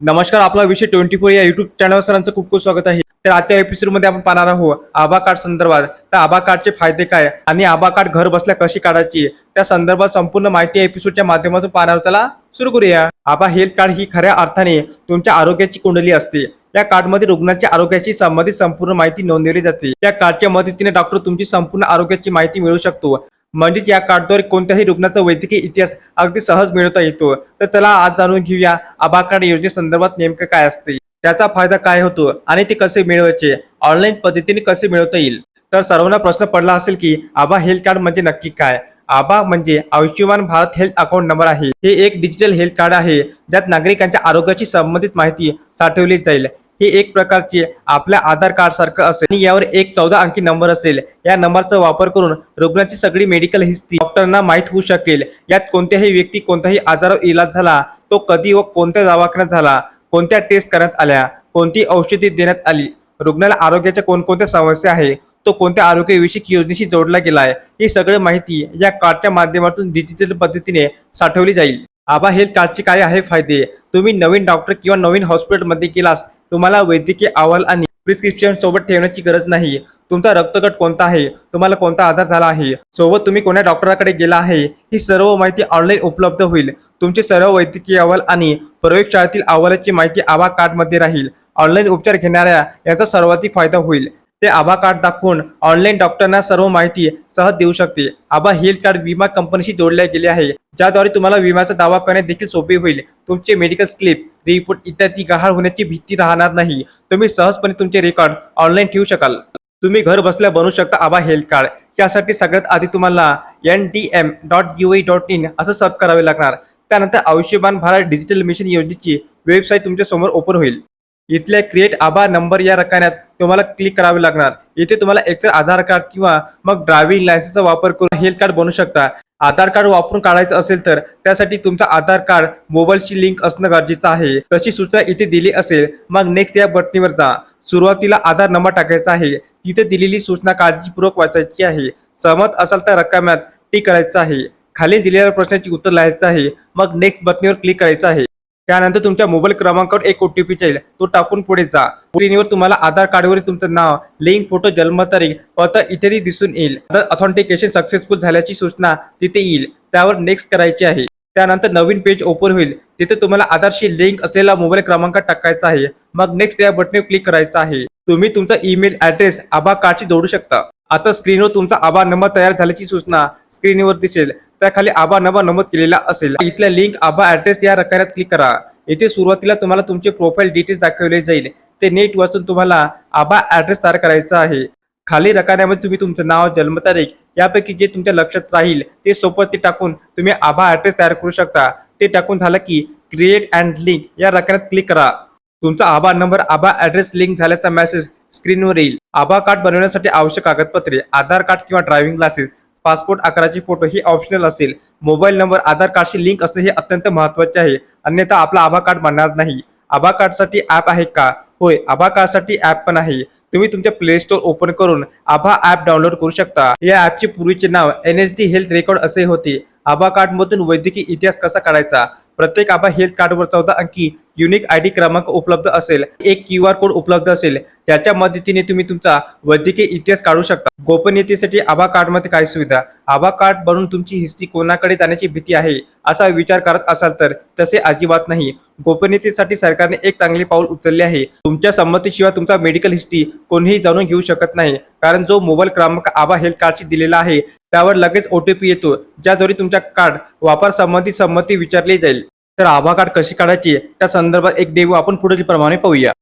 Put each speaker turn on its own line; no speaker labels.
नमस्कार आपला विषय ट्वेंटी फोर या युट्यूब चॅनल सरांचं खूप खूप स्वागत आहे. तर आजच्या एपिसोडमध्ये आपण पाहणार आहोत आभा कार्ड संदर्भात. तर आभा कार्डचे फायदे काय? आणि आभा कार्ड घर बसल्या कशी काढायची? त्या संदर्भात संपूर्ण माहिती एपिसोडच्या माध्यमातून पाहणार त्याला चला सुरू करूया. आभा हेल्थ कार्ड ही खऱ्या अर्थाने तुमच्या आरोग्याची कुंडली असते. या कार्डमध्ये रुग्णाच्या आरोग्याशी संबंधित संपूर्ण माहिती नोंदवली जाते. त्या कार्डच्या मदतीने डॉक्टर तुमची संपूर्ण आरोग्याची माहिती मिळू शकतो. म्हणजेच या कार्डद्वारे कोणत्याही रुग्णाचा वैद्यकीय इतिहास अगदी सहज मिळवता येतो. तर चला आज जाणून घेऊया आभा कार्ड योजनेसंदर्भात नेमकं काय असते. त्याचा फायदा काय होतो आणि ते कसे मिळवायचे? ऑनलाईन पद्धतीने कसे मिळवता येईल? तर सर्वांना प्रश्न पडला असेल की आभा हेल्थ कार्ड म्हणजे नक्की काय? आभा म्हणजे Ayushman Bharat health account number आहे. हे एक डिजिटल हेल्थ कार्ड आहे. ज्यात नागरिकांच्या आरोग्याशी संबंधित माहिती साठवली जाईल. हे एक प्रकारची आपल्या आधार कार्ड सारखं असेल. आणि यावर एक चौदा अंकी नंबर असेल. या नंबरचा वापर करून रुग्णाची सगळी मेडिकल हिस्ट्री डॉक्टरांना माहीत होऊ शकेल. यात कोणत्याही व्यक्ती कोणत्याही आजारावर इलाज झाला तो कधी व कोणत्या दवाखान्यात झाला कोणत्या टेस्ट करण्यात आल्या कोणती औषधी देण्यात आली रुग्णाला आरोग्याच्या कोणकोणत्या समस्या आहे तो कोणत्या आरोग्यविषयक योजनेशी जोडला गेला आहे ही सगळी माहिती या कार्डच्या माध्यमातून डिजिटल पद्धतीने साठवली जाईल. आबा हेल्थ कार्डचे काय आहे फायदे. तुम्ही नवीन डॉक्टर किंवा नवीन हॉस्पिटलमध्ये गेलास तुम्हाला वैद्यकीय अहवाल आणि प्रिस्क्रिप्शन सोबत ठेवण्याची गरज नाही. तुमचा रक्तगट कोणता आहे? तुम्हाला कोणता आधार झाला आहे? सोबत तुम्ही कोणत्या डॉक्टराकडे गेला आहे? ही सर्व माहिती ऑनलाईन उपलब्ध होईल. तुमचे सर्व वैद्यकीय अहवाल आणि प्रयोगशाळेतील अहवालाची माहिती आभा कार्डमध्ये राहील. ऑनलाईन उपचार घेणाऱ्या याचा सर्वाधिक फायदा होईल. ते आभा कार्ड दाखवून ऑनलाईन डॉक्टरांना सर्व माहिती सहज देऊ शकते आभा हेल्थ कार्ड विमा कंपनीशी जोडले गेले आहे. ज्याद्वारे तुम्हाला विम्याचा दावा करणे देखील सोपे होईल. तुमचे मेडिकल स्लिप रिपोर्ट इत्यादी गहाळ होण्याची भीती राहणार नाही. तुम्ही सहजपणे तुमचे रेकॉर्ड ऑनलाईन ठेवू शकाल. तुम्ही घर बसल्या बनवू शकता आभा हेल्थ कार्ड यासाठी सगळ्यात आधी तुम्हाला N D M dot U A dot in असं सर्च करावे लागणार. त्यानंतर आयुष्यमान भारत डिजिटल मिशन योजनेची वेबसाईट तुमच्यासमोर ओपन होईल. इथल्या क्रिएट आभार नंबर या रकान्यात तुम्हाला क्लिक करावे लागणार. इथे तुम्हाला एकतर आधार कार्ड किंवा मग ड्रायव्हिंग लायसन्सचा वापर करून हेल्थ कार्ड बनवू शकता. आधार कार्ड वापरून काढायचं असेल तर त्यासाठी तुमचा आधार कार्ड मोबाईलशी लिंक असणं गरजेचं आहे. तशी सूचना इथे दिली असेल मग नेक्स्ट या बटणीवर जा. सुरुवातीला आधार नंबर टाकायचा आहे. तिथे दिलेली सूचना काळजीपूर्वक वाचायची आहे. सहमत असाल तर रकम्यात टी करायचं आहे. खाली दिलेल्या प्रश्नाची उत्तर लिहायचं आहे. मग नेक्स्ट बटणीवर क्लिक करायचं आहे. त्यानंतर तुमच्या मोबाईल क्रमांकावर एक ओटीपी येईल. तो टाकून पुढे जा. स्क्रीनवर तुम्हाला आधार कार्डवरील तुमचं नाव लिंक फोटो जन्मतारीख पत्र इत्यादी दिसून येईल. ऑथेंटिकेशन सक्सेसफुल झाल्याची सूचना तिथे येईल. त्यावर नेक्स्ट करायची आहे. त्यानंतर नवीन पेज ओपन होईल. तिथे तुम्हाला आधारशी लिंक असलेला मोबाईल क्रमांक टाकायचा आहे. मग नेक्स्ट या बटनवर क्लिक करायचं आहे. तुम्ही तुमचा ईमेल ऍड्रेस आभा कार्डशी जोडू शकता. आता स्क्रीनवर तुमचा आभा नंबर तयार झाल्याची सूचना स्क्रीनवर दिसेल. त्याखाली आभा नंबर नमूद केलेला असेल. इथल्या लिंक आभा ऍड्रेस या रकाऱ्यात क्लिक करा. येथे सुरुवातीला तुम्हाला तुमचे प्रोफाईल डिटेल्स दाखवले जाईल. ते नेट वाचून तुम्हाला आभा ऍड्रेस तयार करायचा आहे. खाली रकान्यामध्ये तुम्ही तुमचं नाव जन्मतारीख यापैकी जे तुमच्या लक्षात राहील ते सोबत ते टाकून तुम्ही आभा ऍड्रेस तयार करू शकता. ते टाकून झालं की क्रिएट अँड लिंक या रकान्यात क्लिक करा. तुमचा आभा नंबर आभा ऍड्रेस लिंक झाल्याचा मेसेज स्क्रीनवर येईल. आभा कार्ड बनवण्यासाठी आवश्यक कागदपत्रे आधार कार्ड किंवा ड्रायव्हिंग लायसन्स पासपोर्ट आकाराचे फोटो ही ऑप्शनल असेल. मोबाईल नंबर आधार कार्डशी लिंक असणे हे अत्यंत महत्त्वाचे आहे. अन्यथा आपला आभा कार्ड मानणार नाही. आभा कार्डसाठी ऍप आहे का? होय आभा कार्डसाठी ऍप पण आहे. तुम्ही तुमच्या प्ले स्टोर ओपन करून आभा ऍप डाउनलोड करू शकता. या ॲपचे पूर्वीचे नाव N S D health record असे होते. आभा कार्ड मधून वैद्यकीय इतिहास कसा काढायचा? प्रत्येक आभा हेल्थ कार्डवर चौदा अंकी युनिक आय डी क्रमांक उपलब्ध असेल एक क्यू आर कोड उपलब्ध असेल त्याच्या मदतीने तुम्ही तुमचा वैद्यकीय इतिहास काढू शकता. गोपनीयतेसाठी आभा कार्डमध्ये काय सुविधा? आभा कार्ड बनून तुमची हिस्ट्री कोणाकडे जाण्याची भीती आहे असा विचार करत असाल तर तसे अजिबात नाही. गोपनीयतेसाठी सरकारने एक चांगले पाऊल उचलले आहे. तुमच्या संमतीशिवाय तुमचा मेडिकल हिस्ट्री कोणीही जाणून घेऊ शकत नाही. कारण जो मोबाईल क्रमांक आभा हेल्थ कार्डशी दिलेला आहे त्यावर लगेच ओटीपी येतो. ज्याद्वारे तुमच्या कार्ड वापर संबंधी संमती विचारली जाईल. तर आभा कार्ड कशी काढायची? त्या संदर्भात एक डेमो आपण पुढील प्रमाणे पाहूया.